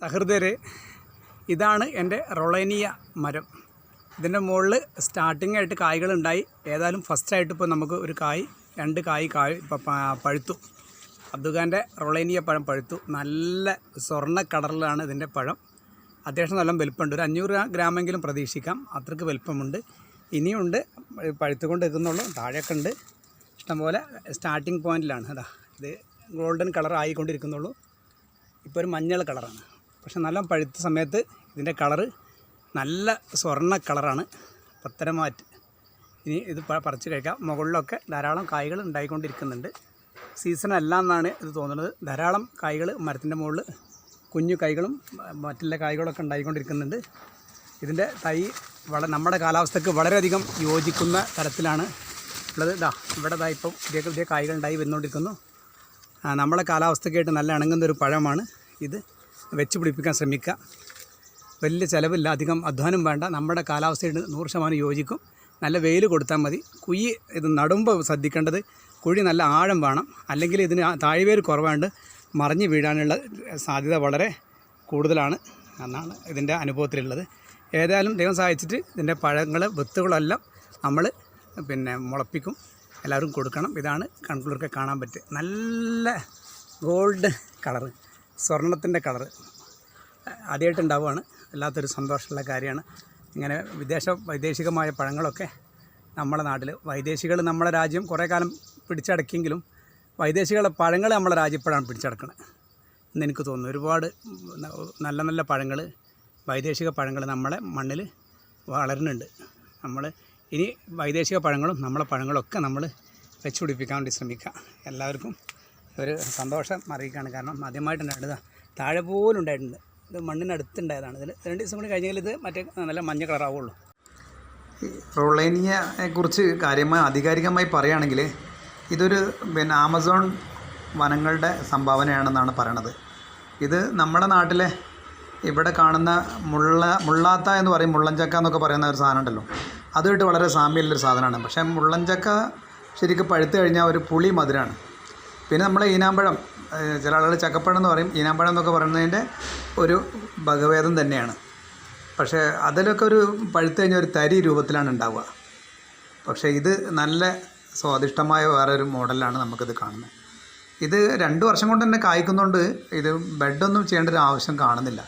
സഹൃദയരെ ഇതാണ് എന്റെ റൊളേനിയ മരം. ഇതിന്റെ മുകളിൽ സ്റ്റാർട്ടിംഗ് ആയിട്ട് കായ്കളുണ്ടായി. ഏതായാലും ഫസ്റ്റായിട്ട് ഇപ്പോൾ നമുക്ക് ഒരു കായ് രണ്ട് കായ് കായ് പഴുത്തു. അബ്ദുഖാന്റെ റൊളേനിയ പഴം പഴുത്തു. നല്ല സ്വർണ കളറിലാണ് ഇതിന്റെ പഴം. അത്യാവശ്യം നല്ല വലുപ്പമുണ്ട്. ഒരു അഞ്ഞൂറ് ഗ്രാ- ഗ്രാമെങ്കിലും പ്രതീക്ഷിക്കാം. അത്രയ്ക്ക് വലുപ്പമുണ്ട്. ഇനിയുണ്ട് പഴുത്തുകൊണ്ട് എത്തുന്നുള്ളൂ താഴെയൊക്കെ ഉണ്ട്. ഇഷ്ടംപോലെ സ്റ്റാർട്ടിങ് പോയിന്റിലാണ് അതാ ഇത് ഗോൾഡൻ കളർ ആയിക്കൊണ്ടിരിക്കുന്നുള്ളൂ. ഇപ്പോൾ ഒരു മഞ്ഞൾ കളറാണ്. പക്ഷെ നല്ല പഴുത്ത സമയത്ത് ഇതിന്റെ കളറ് നല്ല സ്വർണ കളറാണ്. പത്തരമാറ്റ് ഇനി ഇത് പറിച്ച് കഴിക്കാം. മുകളിലൊക്കെ ധാരാളം കായ്കൾ ഉണ്ടായിക്കൊണ്ടിരിക്കുന്നുണ്ട്. സീസൺ അല്ല എന്നാണ് ഇത് തോന്നുന്നത്. ധാരാളം കായ്കൾ മരത്തിന്റെ മുകളിൽ കുഞ്ഞു കൈകളും മറ്റുള്ള കായ്കളൊക്കെ ഉണ്ടായിക്കൊണ്ടിരിക്കുന്നുണ്ട്. ഇതിന്റെ തൈ വള നമ്മുടെ കാലാവസ്ഥക്ക് വളരെയധികം യോജിക്കുന്ന തരത്തിലാണ് ഉള്ളത്. ഇതാ ഇവിടെ ഇതാ ഇപ്പം പുതിയ പുതിയ കായ്കൾ ഉണ്ടായി വന്നുകൊണ്ടിരിക്കുന്നു. നമ്മളെ കാലാവസ്ഥയ്ക്കായിട്ട് നല്ല ഇണങ്ങുന്ന ഒരു പഴമാണ് ഇത്. വെച്ച് പിടിപ്പിക്കാൻ ശ്രമിക്കുക. വലിയ ചിലവില്ല അധികം അധ്വാനം വേണ്ട. നമ്മുടെ കാലാവസ്ഥയായിട്ട് നൂറ് ശതമാനം യോജിക്കും. നല്ല വെയിൽ കൊടുത്താൽ മതി. കുഴി ഇത് നടുമ്പോൾ ശ്രദ്ധിക്കേണ്ടത് കുഴി നല്ല ആഴം വേണം. അല്ലെങ്കിൽ ഇതിന് താഴ്വേര് കുറവാണ്ട് മറിഞ്ഞ് വീഴാനുള്ള സാധ്യത വളരെ കൂടുതലാണ് എന്നാണ് ഇതിന്റെ അനുഭവത്തിലുള്ളത്. ഏതായാലും ദൈവം സഹായിച്ചിട്ട് ഇതിന്റെ പഴങ്ങൾ വിത്തുകളെല്ലാം നമ്മൾ പിന്നെ മുളപ്പിക്കും. എല്ലാവരും കൊടുക്കണം. ഇതാണ് കൺകുളിർക്ക് കാണാൻ പറ്റുക നല്ല ഗോൾഡ് കളറ് സ്വർണത്തിന്റെ കളറ്. ആദ്യമായിട്ടുണ്ടാവുകയാണ്. വല്ലാത്തൊരു സന്തോഷമുള്ള കാര്യമാണ്. ഇങ്ങനെ വിദേശ വൈദേശികമായ പഴങ്ങളൊക്കെ നമ്മുടെ നാട്ടിൽ വൈദേശികൾ നമ്മുടെ രാജ്യം കുറേ കാലം പിടിച്ചടക്കിയെങ്കിലും വൈദേശികളെ പഴങ്ങൾ നമ്മുടെ രാജ്യപ്പോഴാണ് പിടിച്ചടക്കുന്നത് എന്ന് എനിക്ക് തോന്നുന്നു. ഒരുപാട് നല്ല നല്ല പഴങ്ങൾ വൈദേശിക പഴങ്ങൾ നമ്മളെ മണ്ണിൽ വളരുന്നുണ്ട്. നമ്മൾ ഇനി വൈദേശിക പഴങ്ങളും നമ്മളെ പഴങ്ങളൊക്കെ നമ്മൾ വെച്ചുപിടിപ്പിക്കാൻ വേണ്ടി ശ്രമിക്കുക. എല്ലാവർക്കും ഒരു സന്തോഷം അറിയിക്കുകയാണ്. കാരണം ആദ്യമായിട്ടുണ്ടായിട്ട് ഇതാ താഴെ പോലും ഉണ്ടായിട്ടുണ്ട്. ഇത് മണ്ണിനടുത്തുണ്ടായതാണ്. ഇതിൽ രണ്ട് ദിവസം കൂടി കഴിഞ്ഞാൽ ഇത് മറ്റേ നല്ല മഞ്ഞ കളറാവുള്ളൂ. റൊളേനിയയെ കുറിച്ച് കാര്യമായി ആധികാരികമായി പറയുകയാണെങ്കിൽ ഇതൊരു പിന്നെ ആമസോൺ വനങ്ങളുടെ സംഭാവനയാണെന്നാണ് പറയണത്. ഇത് നമ്മുടെ നാട്ടിലെ ഇവിടെ കാണുന്ന മുള്ള മുള്ളാത്ത എന്ന് പറയും മുള്ളഞ്ചക്ക എന്നൊക്കെ പറയുന്ന ഒരു സാധനം ഉണ്ടല്ലോ. അതുമായിട്ട് വളരെ സാമ്യമുള്ളൊരു സാധനമാണ്. പക്ഷേ മുള്ളഞ്ചക്ക ശരിക്കും പഴുത്ത് കഴിഞ്ഞാൽ ഒരു പുളി മധുരമാണ്. പിന്നെ നമ്മളെ ഈനാമ്പഴം ചില ആളുകൾ ചക്കപ്പഴം എന്ന് പറയും ഈനാമ്പഴം എന്നൊക്കെ പറയുന്നതിന്റെ ഒരു ഭഗവേദം തന്നെയാണ്. പക്ഷേ അതിലൊക്കെ ഒരു പഴുത്ത് കഴിഞ്ഞ ഒരു തരി രൂപത്തിലാണ് ഉണ്ടാവുക. പക്ഷേ ഇത് നല്ല സ്വാദിഷ്ടമായ വേറൊരു മോഡലാണ് നമുക്കിത് കാണുന്നത്. ഇത് രണ്ട് വർഷം കൊണ്ട് തന്നെ കായ്ക്കുന്നതുകൊണ്ട് ഇത് ബെഡൊന്നും ചെയ്യേണ്ട ഒരു ആവശ്യം കാണുന്നില്ല.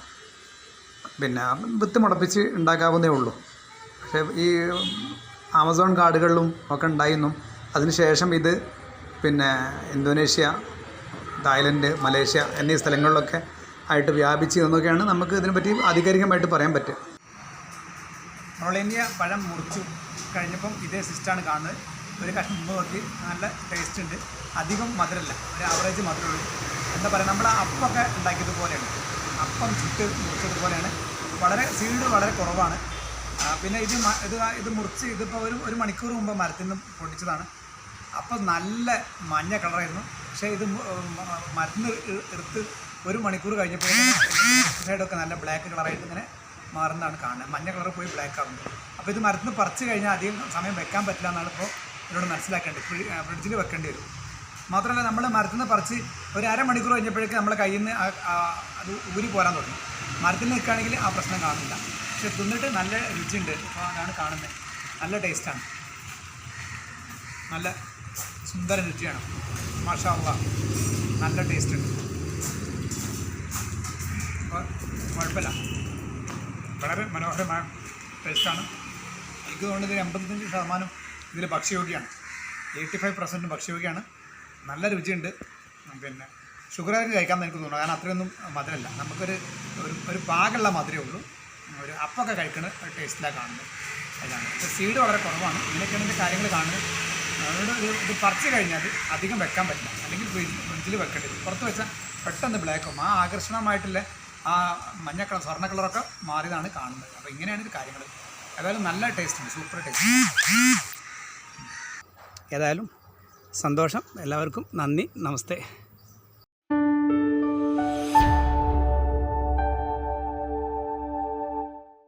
പിന്നെ വിത്ത് മുളപ്പിച്ച് ഉണ്ടാക്കാവുന്നേ ഉള്ളൂ. പക്ഷേ ഈ ആമസോൺ കാടുകളിലും ഒക്കെ ഉണ്ടായിരുന്നു. അതിനുശേഷം ഇത് പിന്നെ ഇന്തോനേഷ്യ തായ്ലൻഡ് മലേഷ്യ എന്നീ സ്ഥലങ്ങളിലൊക്കെ ആയിട്ട് വ്യാപിച്ചു എന്നൊക്കെയാണ് നമുക്ക് ഇതിനെപ്പറ്റി ആധികാരികമായിട്ട് പറയാൻ പറ്റുക. റൊളേനിയ പഴം മുറിച്ചു. കഴിഞ്ഞപ്പം ഇതേ സിസ്റ്റാണ് കാണുന്നത്. ഒരു കഷ്ണം നോക്കി നല്ല ടേസ്റ്റ് ഉണ്ട്. അധികം മധുരമല്ല ഒരു ആവറേജ് മധുരമുള്ളൂ എന്താ പറയുക നമ്മൾ അപ്പമൊക്കെ ഉണ്ടാക്കിയതുപോലെയാണ്. അപ്പം ചുട്ട് മുറിച്ചതുപോലെയാണ്. വളരെ സീഡ് വളരെ കുറവാണ്. പിന്നെ ഇത് ഇത് ഇത് മുറിച്ച് ഇതിപ്പോൾ ഒരു ഒരു മണിക്കൂർ മുമ്പ് മരത്തിൽ നിന്ന് പൊട്ടിച്ചതാണ്. അപ്പം നല്ല മഞ്ഞ കളറായിരുന്നു പക്ഷേ ഇത് മരുന്ന് എടുത്ത് ഒരു മണിക്കൂർ കഴിഞ്ഞപ്പോൾ സൈഡൊക്കെ നല്ല ബ്ലാക്ക് കളറായിട്ട് ഇങ്ങനെ മാറുന്നതാണ് കാണുന്നത്. മഞ്ഞ കളർ പോയി ബ്ലാക്ക് ആവുന്നത് അപ്പോൾ ഇത് മരുന്ന് പറിച്ച് കഴിഞ്ഞാൽ അധികം സമയം വെക്കാൻ പറ്റില്ല എന്നാണ് ഇപ്പോൾ എന്നോട് മനസ്സിലാക്കേണ്ടത്. ഫ്രിഡ്ജിൽ വെക്കേണ്ടി വരും. മാത്രമല്ല നമ്മൾ മരത്തിൽ നിന്ന് പറിച്ച് ഒരു അരമണിക്കൂർ കഴിഞ്ഞപ്പോഴേക്കും നമ്മളെ കയ്യിൽ നിന്ന് അത് ഊരി പോരാൻ തുടങ്ങി. മരത്തിൽ നിൽക്കുകയാണെങ്കിൽ ആ പ്രശ്നം കാണില്ല പക്ഷെ തിന്നിട്ട് നല്ല രുചിയുണ്ട്. അപ്പോൾ അതാണ് കാണുന്നത്. നല്ല ടേസ്റ്റാണ് നല്ല സുന്ദര രുചിയാണ്. മാഷാ അള്ളാ നല്ല ടേസ്റ്റ് ഉണ്ട്. കുഴപ്പമില്ല. വളരെ മനോഹരമായ ടേസ്റ്റാണ് എനിക്ക് തോന്നുന്നത് എൺപത്തഞ്ച് ശതമാനം ഇതിൽ ഭക്ഷ്യയോഗ്യമാണ് എയ്റ്റി ഫൈവ് പെർസെന്റും ഭക്ഷ്യയോഗ്യമാണ് നല്ല രുചിയുണ്ട്. പിന്നെ ഷുഗറായിട്ട് കഴിക്കാമെന്ന് എനിക്ക് തോന്നുന്നു. കാരണം അത്രയൊന്നും മധുരമല്ല. നമുക്കൊരു ഒരു ഒരു പാകമുള്ള മധുരമേ ഉള്ളൂ. ഒരു അപ്പൊക്കെ കഴിക്കുന്ന ടേസ്റ്റിലാണ് കാണുന്നത്. അതാണ്. സീഡ് വളരെ കുറവാണ്. ഇങ്ങനെയൊക്കെയാണ് കാര്യങ്ങൾ കാണുന്നത്. അതുകൊണ്ട് ഒരു ഇത് പറിച്ച് കഴിഞ്ഞാൽ അധികം വെക്കാൻ പറ്റില്ല. അല്ലെങ്കിൽ ഫ്രിഡ്ജ് ഫ്രിഡ്ജിൽ വെക്കേണ്ടി വരും. പുറത്ത് വെച്ചാൽ പെട്ടെന്ന് ബ്ലാക്കും ആ ആകർഷണമായിട്ടുള്ള ആ മഞ്ഞ കളർ സ്വർണ കളറൊക്കെ മാറിയതാണ് കാണുന്നത്. അപ്പോൾ ഇങ്ങനെയാണ് ഇത് കാര്യങ്ങൾ. ഏതായാലും നല്ല ടേസ്റ്റ് ഉണ്ട്. സൂപ്പർ ടേസ്റ്റ് ഏതായാലും സന്തോഷം. എല്ലാവർക്കും നന്ദി. നമസ്തേ.